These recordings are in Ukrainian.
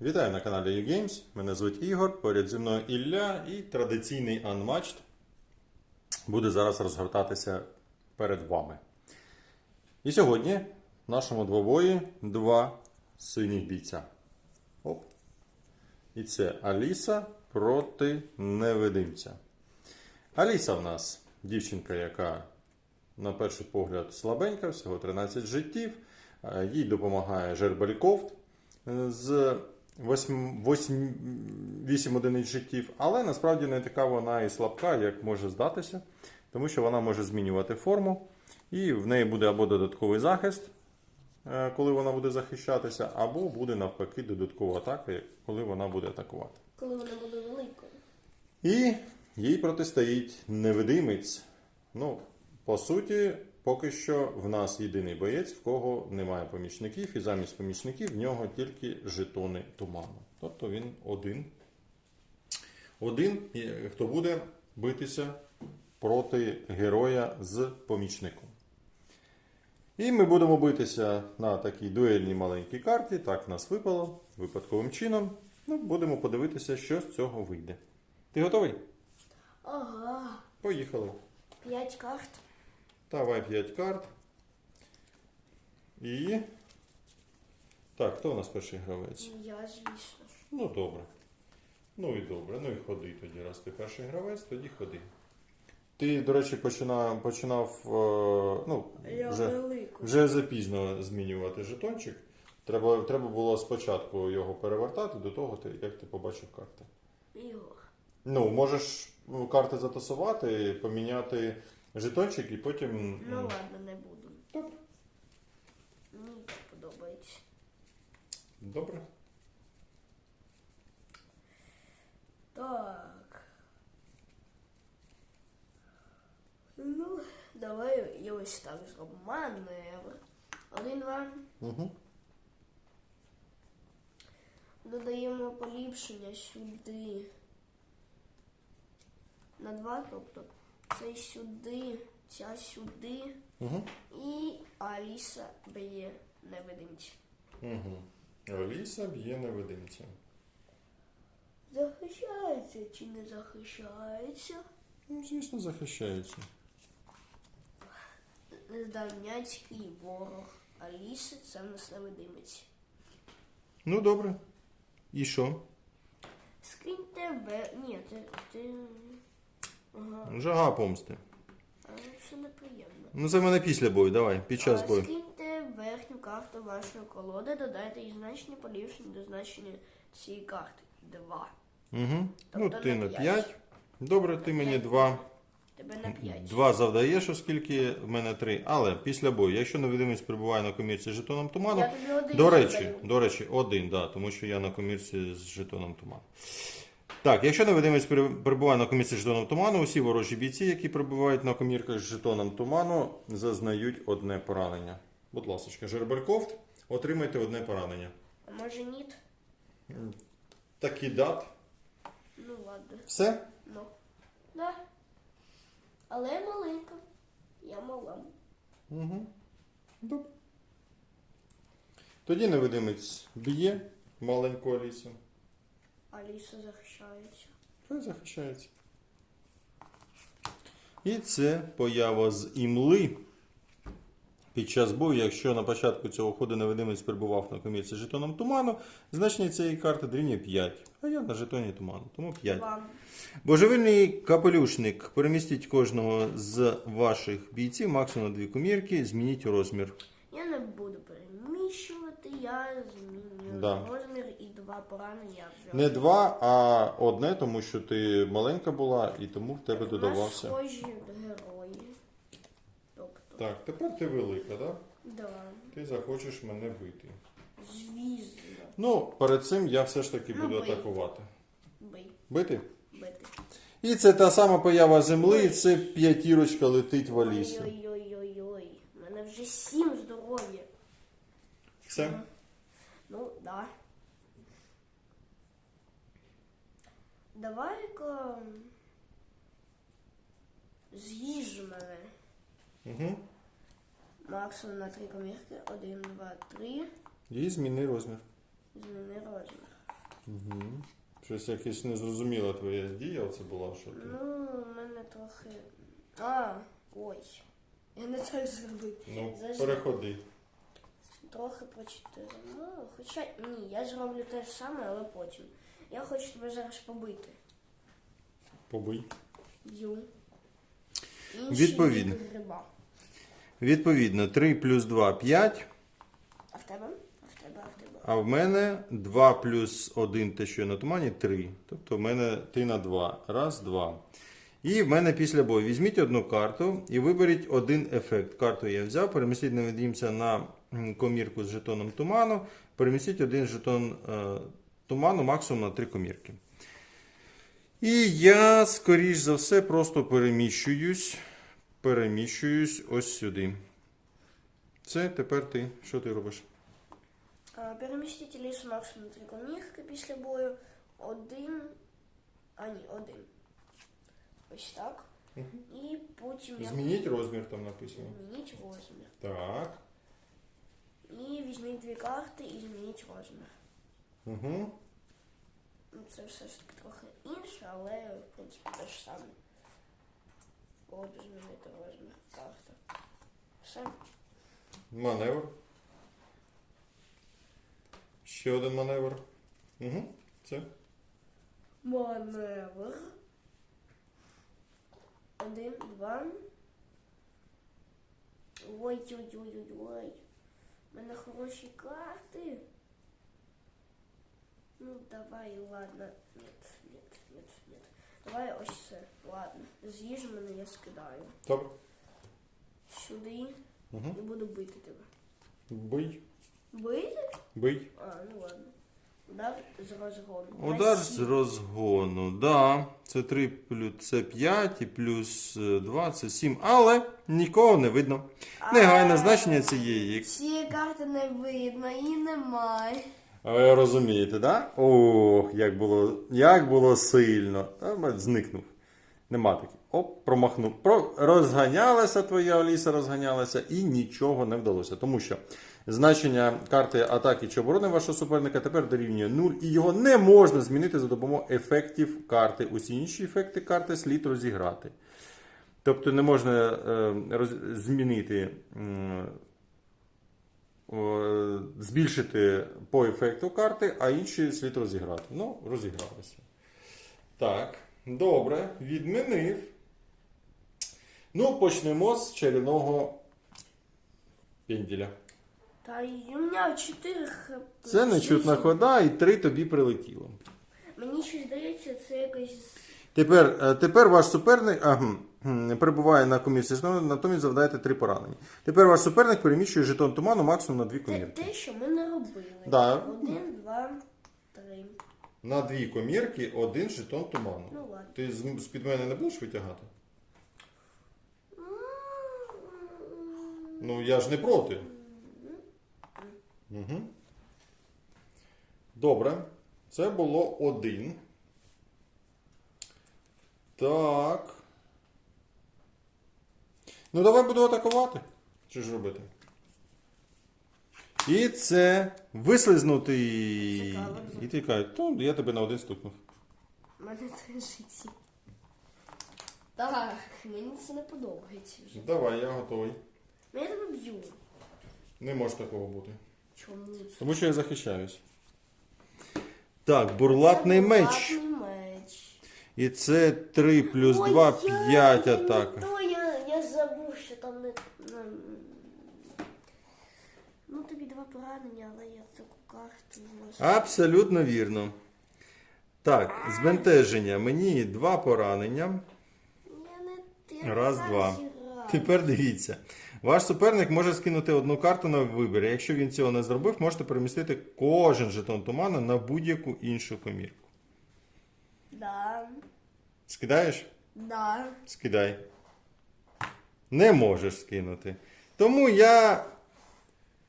Вітаю на каналі YouGames. Мене звуть Ігор, поряд зі мною Ілля і традиційний Unmatched буде зараз розгортатися перед вами. І сьогодні в нашому двобої два синіх бійця. Оп. І це Аліса проти невидимця. Аліса в нас дівчинка, яка на перший погляд слабенька, всього 13 життів. Е, Їй допомагає Жербаліковт е, з 8, 8, 8 одиниць життів, але насправді не така вона і слабка, як може здатися, тому що вона може змінювати форму, і в неї буде або додатковий захист, е, коли вона буде захищатися, або буде навпаки додаткова атака, коли вона буде атакувати. коли вона буде великою. І їй протистоїть невидимець. Ну, по суті, поки що в нас єдиний боєць, в кого немає помічників, і замість помічників в нього тільки жетони туману. Тобто він один. Один, хто буде битися проти героя з помічником. І ми будемо битися на такій дуельній маленькій карті. Так в нас випало випадковим чином. Ну, будемо подивитися, що з цього вийде. Ти готовий? Ага. Поїхали. П'ять карт. Давай 5 карт. І. Так, хто у нас перший гравець? Я, звісно. Ну, добре. Ну і добре. Ну і ходи тоді, раз ти перший гравець, тоді ходи. Ти, до речі, починав, починав е, ну, Я вже, вже запізно змінювати жетончик. Треба, треба було спочатку його перевертати до того, ти- як ти побачив карти. Ігор. Ну, можеш ну, карти затасувати, поміняти жетончик і потім. Ну м, ладно, не буду. Добре. Мені так подобається. Добре. Так. Ну, давай я ось так зробимо. Маневр. Один-два. Угу. Додаємо поліпшення сюди. На два, тобто це сюди, ця сюди. Угу. І Аліса б'є невидимці. Угу. Аліса б'є невидимця. Захищається чи не захищається? Ну, звісно, захищається. Здавняцький ворог Аліси це в нас невидимець. Ну, добре. І що? Скиньте б. Ні, ти. ти... Ага, Жага помсти. але це неприємно. Ну, це в мене після бою, давай, під час бою. Скиньте верхню карту вашої колоди, додайте їй значення поліпшення до значення цієї карти. Два. Угу. Ну, Тобто ти на на п'ять. 5. Добре, ти мені П'ять. 2. Тебе на п'ять. Два завдаєш, оскільки в мене 3. Але після бою, якщо невидимець перебуває на комірці з жетоном туману, Я тобі один До речі, завдаю. до речі, один, да, тому що я на комірці з жетоном туману. Так, якщо невидимець перебуває на комірці з жетоном туману, усі ворожі бійці, які перебувають на комірках з жетоном туману, зазнають одне поранення. Будь ласка, Жербальков, отримайте одне поранення. А може ні? Такий дат. Ну ладно. Все? Ну. Да. Але я маленька. Я мала. Угу. Добре. Тоді невидимець б'є маленьку Аліса захищається. Хай захищається. І це поява з імли. Під час бою, якщо на початку цього ходу невидимець перебував на комірці жетоном туману, значення цієї карти дорівнює 5. А я на жетоні туману, тому 5. Вам. Божевільний капелюшник. Перемістіть кожного з ваших бійців максимум на дві комірки, змініть розмір. Я не буду я змінюю Да. розмір і два поранення вже. Не два, а одне, тому що ти маленька була і тому в тебе У нас додавався. схожі герої. Тобто, Так, тепер ти велика, так? да. Ти захочеш мене бити. Звісно. Ну, перед цим я все ж таки Ну, буду бий. атакувати. Бий, Бити? бити. І це та сама поява земли, і це п'ятірочка летить в Алісу. Ой-ой-ой-ой. У мене вже сім здоров'я. Все? Ну, да. Давай-ка з'їж мене. Угу. Максимум на три комірки. Один, два, три. І зміни розмір. Зміни розмір. Угу. Щось якесь незрозуміла твоя дія це була, що ти. Ну, у мене трохи. А, ой. Я не так зробив. Ну, Зажми. переходи. Трохи 4. Ну, хоча ні, я зроблю те ж саме, але потім. Я хочу тебе зараз побити. Побий. Б'ю. Інший Відповідно. бік Гриба. Відповідно, 3 плюс 2 5. А в тебе? А в тебе, а в тебе. А в мене 2 плюс 1, те, що на тумані, 3. Тобто в мене ти на 2. Раз, два. І в мене після бою. Візьміть одну карту і виберіть один ефект. Карту я взяв, перемістіть на м, комірку з жетоном туману. Перемістіть один жетон е, туману максимум на 3 комірки. І я, скоріш за все, просто переміщуюсь. Переміщуюсь ось сюди. Все, тепер ти. Що ти робиш? Перемістіть лісу максимум три комірки після бою. Один. А ні, один. Ось так. І потім я Змініть розмір там написано. змініть розмір. Так. І візьміть дві карти і змініть розмір. Угу. Ну, Це все ж таки трохи інше, але в принципі те ж саме. Буду змінити розмір карти. Все. Маневр. Ще один маневр. Угу. Все. Маневр. Один, два. Ой-ой-ой-ой-ой. У мене хороші карти. Ну, давай, ладно. Нет, нет, нет, нет. Давай ось це. Ладно. З'їж мене, я скидаю. Добре. Сюди Угу. і буду бити тебе. Бий. Бити? Бий. А, ну ладно. Удар з розгону. Удар з розгону. Да. Це 3 плюс це 5 і плюс 2 це 7. Але нікого не видно. Негайне значення цієї. Ці карти не видно і немає. Ви розумієте, да? Ох, як було, як було сильно. Зникнув. Нема таких. Оп, промахнув. Про... Розганялася твоя Аліса, розганялася і нічого не вдалося. Тому що значення карти атаки чи оборони вашого суперника тепер дорівнює 0, і його не можна змінити за допомогою ефектів карти. Усі інші ефекти карти слід розіграти. Тобто не можна е, роз... змінити. о, збільшити по ефекту карти, а інші слід розіграти. Ну, розігралися. Так, добре, відмінив. Ну, почнемо з чарівного пенділя. Та й у мене 4 хп. Це нечутна хода, і три тобі прилетіло. Мені ще здається, це якось. Тепер, е, тепер ваш суперник ага, перебуває на комірці, натомість завдаєте три поранення. Тепер ваш суперник переміщує жетон туману максимум на дві Те, комірки. те, що ми не робили. Да. Один, два, три. На дві комірки один жетон туману. Ну ладно. Ти з-під мене не будеш витягати? Ну, я ж не проти. Угу. Добре. Це було один. Так. Ну, давай буду атакувати. Що ж робити? І це вислизнути. Цікаво. І ти кажеш, то я тебе на один стукнув. Мене три житті. Так, мені це не подобається вже. Давай, я готовий. Ну я тебе б'ю. Не може такого бути. Чому? Тому що я захищаюсь. Так, бурлатний Це меч. бурлатний меч. І це 3 плюс Ой, 2, я- 5 я не атака. то, я, я забув, що там не. Ну, ну тобі два поранення, але я таку карту можу. Абсолютно вірно. Так, збентеження. Мені два поранення. Я не я Раз, два. Тепер дивіться. Ваш суперник може скинути одну карту на вибір. Якщо він цього не зробив, можете перемістити кожен жетон туману на будь-яку іншу комірку. Да. Скидаєш? Да. Скидай. Не можеш скинути. Тому я.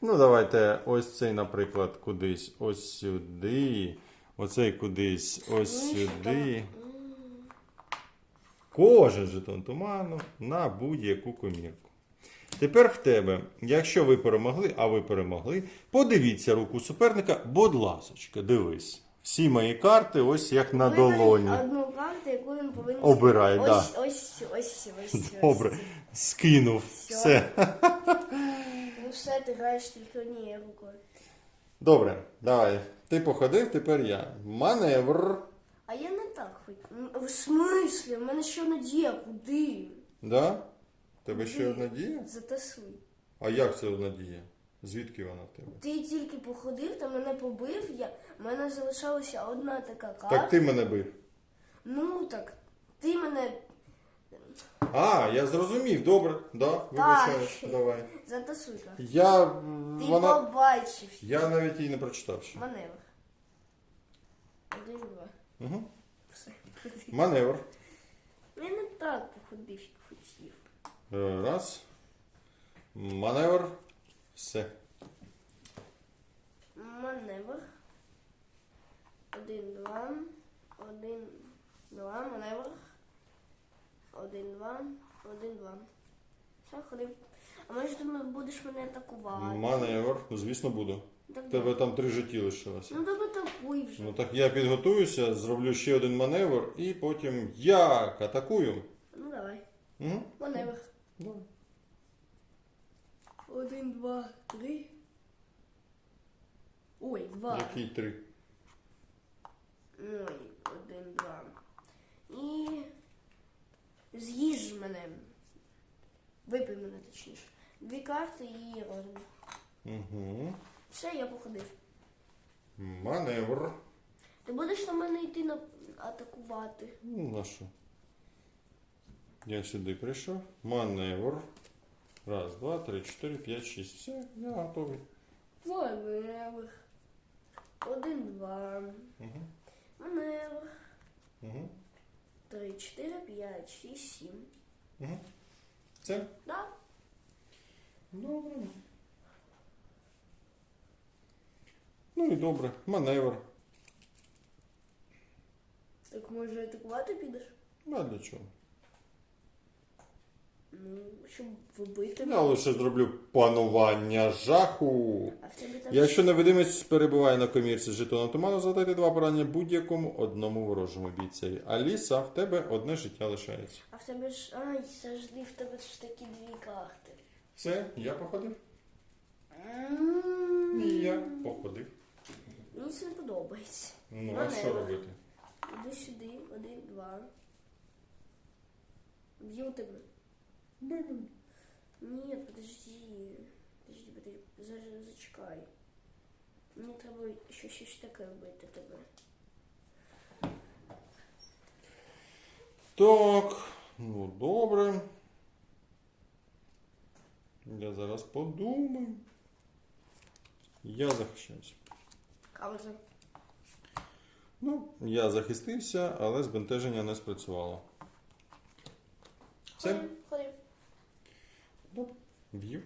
Ну, давайте ось цей, наприклад, кудись ось сюди. Оцей кудись ось сюди. Кожен жетон туману на будь-яку комірку. Тепер в тебе, якщо ви перемогли, а ви перемогли, подивіться руку суперника, будь ласочка, дивись. Всі мої карти ось як на Вибери долоні. Одну карту, яку він повинен Обирай, ось, да. ось, ось, ось, ось. Добре. Скинув. Всьо. Все. Ну все, ти граєш тільки однією рукою. Добре, давай. Ти походив, тепер я. Маневр. А я не так хоч. В смислі? В мене ще одна дія, куди? Да? Тебе ще одна дія? Затасуй. А як це одна дія? Звідки вона в тебе? Ти тільки походив та мене побив, я... в мене залишалася одна така карта. Так ти мене бив. Ну так, ти мене А, я зрозумів, добре, да, вибачаюсь, давай. затасуй карту. Я. Ти Вона. побачив Я навіть її не прочитав ще. маневр. Один, два. Угу. Все. Маневр. Я не так походив, Раз. Маневр. Все. Маневр. Один, два. Один, два. Маневр. Один, два. Один, два. Все, ходив. А може ти будеш мене атакувати? Маневр. Звісно, буду. Так, тебе там три житті лишилося. Ну тебе атакуй вже. Ну так я підготуюся, зроблю ще один маневр і потім як атакую. Ну давай. Угу. Маневр. Давай. Один, два, три. Ой, два. Який три? Ой, один, два. І з'їж мене. Випий мене точніше. Дві карти і розмір. Угу. Все, я походив. Маневр. Ти будеш на мене йти на атакувати. Ну, на що? Я сюди прийшов. Маневр. Раз, два, три, чотири, п'ять, шість. Все, я готовий. Маневр. Один, два. Угу. Маневр. Угу. Три, чотири, п'ять, шість, сім. Угу. Це? Да? Добре. Ну і добре. Маневр. Так може атакувати підеш? Ну, А для чого? Ну, щоб вбити. Я лише зроблю панування жаху. А в тебе там Якщо невидимість перебуває на комірці з жетоном туману, задайте два поранення будь-якому одному ворожому бійцеві. Аліса, в тебе одне життя лишається. А в тебе ж. Ай, завжди в тебе ж такі дві карти. Все, я походив. І я походив. Мені це не подобається. Ну, а що робити? Іду сюди, один, два. Б'ю тебе. Ні, подожди. Подожди, подожди. Зачекай. Мені треба ще щось таке вбити тебе. Так, ну добре. Я зараз подумаю. Я захищаюся. Кауза. Ну, я захистився, але збентеження не спрацювало. Все? Ходив, ходив. Добре. Б'ю.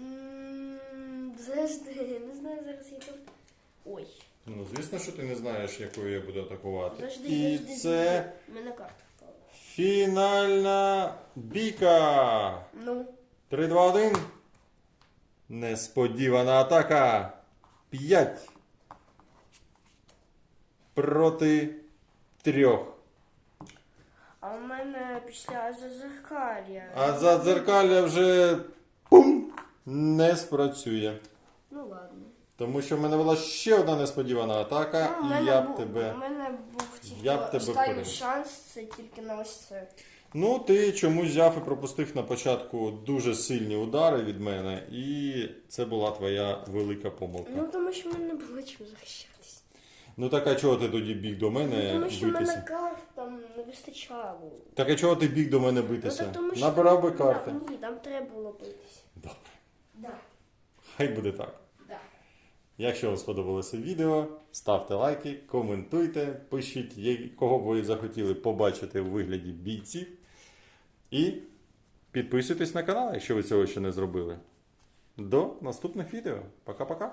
М, Завжди, не знаю зараз я тут. Ой. Ну, звісно, що ти не знаєш, якою я буду атакувати. Завжди, І завжди, це завжди. Мене карта впала. фінальна бійка. Ну, 3, 2, 1. Несподівана атака. 5. Проти трьох. а в мене після зазеркалля. А за дзеркалля вже пум не спрацює. Ну ладно. Тому що в мене була ще одна несподівана атака, Ну, і мене я б тебе. У мене був тільки Я б тебе останній переміг. шанс, це тільки на ось це. Ну, ти чомусь взяв і пропустив на початку дуже сильні удари від мене, і це була твоя велика помилка. Ну тому що в мене не було чим захищатись. Ну так а чого ти тоді біг до мене Ну, тому що в мене карт там не вистачало. Так а чого ти біг до мене Ну, битися? так, тому що Набирав би карти. Да, ні, там треба було битися. Добре. Да, Хай буде так. да. Якщо вам сподобалося відео, ставте лайки, коментуйте, пишіть, кого б ви захотіли побачити у вигляді бійців. І підписуйтесь на канал, якщо ви цього ще не зробили. До наступних відео. Пока-пока.